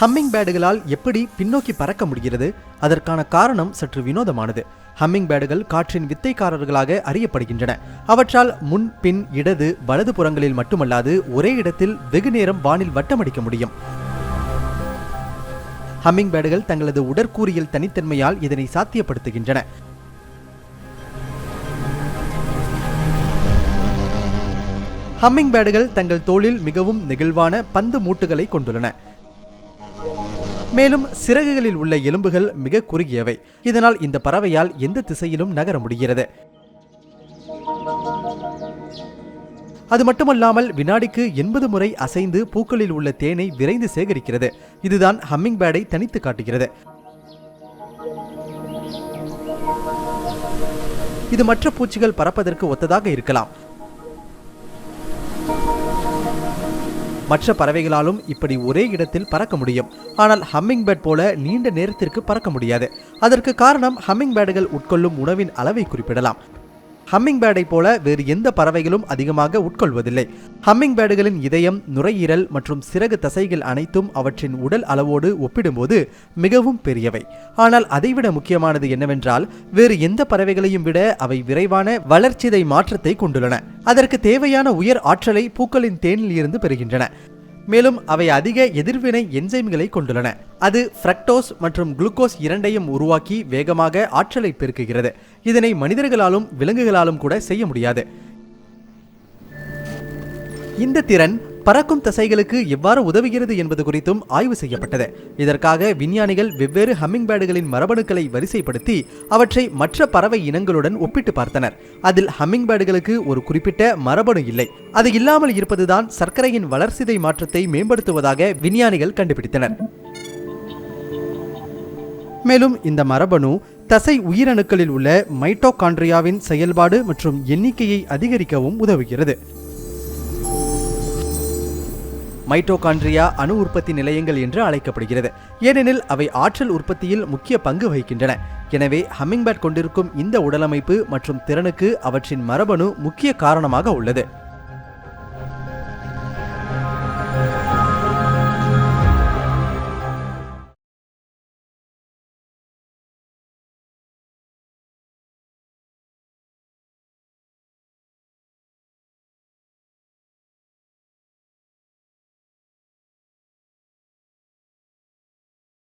Humming பேடுகளால் எப்படி பின்னோக்கி பறக்க முடிகிறது? அதற்கான காரணம் சற்று வினோதமானது. ஹம்மிங் பேடுகள் காற்றின் வித்தைக்காரர்களாக அறியப்படுகின்றன. அவற்றால் முன் பின் இடது வலது புறங்களில் மட்டுமல்லாது ஒரே இடத்தில் வெகு நேரம் வானில் வட்டமடிக்க முடியும். ஹம்மிங் பேடுகள் தங்களது உடற்கூறியல் தனித்தன்மையால் இதனை சாத்தியப்படுத்துகின்றன. ஹம்மிங் பேடுகள் தங்கள் தோளில் மிகவும் நெகிழ்வான பந்து மூட்டுகளை கொண்டுள்ளன. மேலும் சிறகுகளில் உள்ள எலும்புகள் மிக குறுகியவை. இதனால் இந்த பறவையால் எந்த திசையிலும் நகர முடிகிறது. அது மட்டுமல்லாமல் வினாடிக்கு எண்பது முறை அசைந்து பூக்களில் உள்ள தேனை விரைந்து சேகரிக்கிறது. இதுதான் ஹம்மிங் பேடை தனித்து காட்டுகிறது. இது மற்ற பூச்சிகள் பறப்பதற்கு ஒத்ததாக இருக்கலாம். மற்ற பறவைகளாலும் இப்படி ஒரே இடத்தில் பறக்க முடியும். ஆனால் ஹம்மிங் பேர்ட் போல நீண்ட நேரத்திற்கு பறக்க முடியாது. அதற்கு காரணம் ஹம்மிங் பேர்டுகள் உட்கொள்ளும் உணவின் அளவை குறிப்பிடலாம். ஹம்மிங் பேர்டை போல வேறு எந்த பறவைகளும் அதிகமாக உட்கொள்வதில்லை. ஹம்மிங் பேர்டுகளின் இதயம் நுரையீரல் மற்றும் சிறகு தசைகள் அனைத்தும் அவற்றின் உடல் அளவோடு ஒப்பிடும்போது மிகவும் பெரியவை. ஆனால் அதைவிட முக்கியமானது என்னவென்றால் வேறு எந்த பறவைகளையும் விட அவை விரைவான வளர்ச்சிதை மாற்றத்தை கொண்டுள்ளன. அதற்கு தேவையான உயர் ஆற்றலை பூக்களின் தேனில் இருந்து பெறுகின்றன. மேலும் அவை அதிக எதிர்வினை என்சைம்களை கொண்டுள்ளன. அது ஃப்ரக்டோஸ் மற்றும் குளுக்கோஸ் இரண்டையும் உருவாக்கி வேகமாக ஆற்றலை பெருக்குகிறது. இதனை மனிதர்களாலும் விலங்குகளாலும் கூட செய்ய முடியாது. இந்த திறன் பறக்கும் தசைகளுக்கு எவ்வாறு உதவுகிறது என்பது குறித்தும் ஆய்வு செய்யப்பட்டது. இதற்காக விஞ்ஞானிகள் வெவ்வேறு ஹம்மிங் பேர்டுகளின் மரபணுக்களை வரிசைப்படுத்தி அவற்றை மற்ற பறவை இனங்களுடன் ஒப்பிட்டு பார்த்தனர். அதில் ஹம்மிங் பேர்டுகளுக்கு ஒரு குறிப்பிட்ட மரபணு இல்லை. அது இல்லாமல் இருப்பதுதான் சர்க்கரையின் வளர்சிதை மாற்றத்தை மேம்படுத்துவதாக விஞ்ஞானிகள் கண்டுபிடித்தனர். மேலும் இந்த மரபணு தசை உயிரணுக்களில் உள்ள மைட்டோகாண்ட்ரியாவின் செயல்பாடு மற்றும் எண்ணிக்கையை அதிகரிக்கவும் உதவுகிறது. மைட்டோகாண்ட்ரியா அணு உற்பத்தி நிலையங்கள் என்று அழைக்கப்படுகிறது. ஏனெனில் அவை ஆற்றல் உற்பத்தியில் முக்கிய பங்கு வகிக்கின்றன. எனவே ஹம்மிங்பேர்ட் கொண்டிருக்கும் இந்த உடலமைப்பு மற்றும் திறனுக்கு அவற்றின் மரபணு முக்கிய காரணமாக உள்ளது.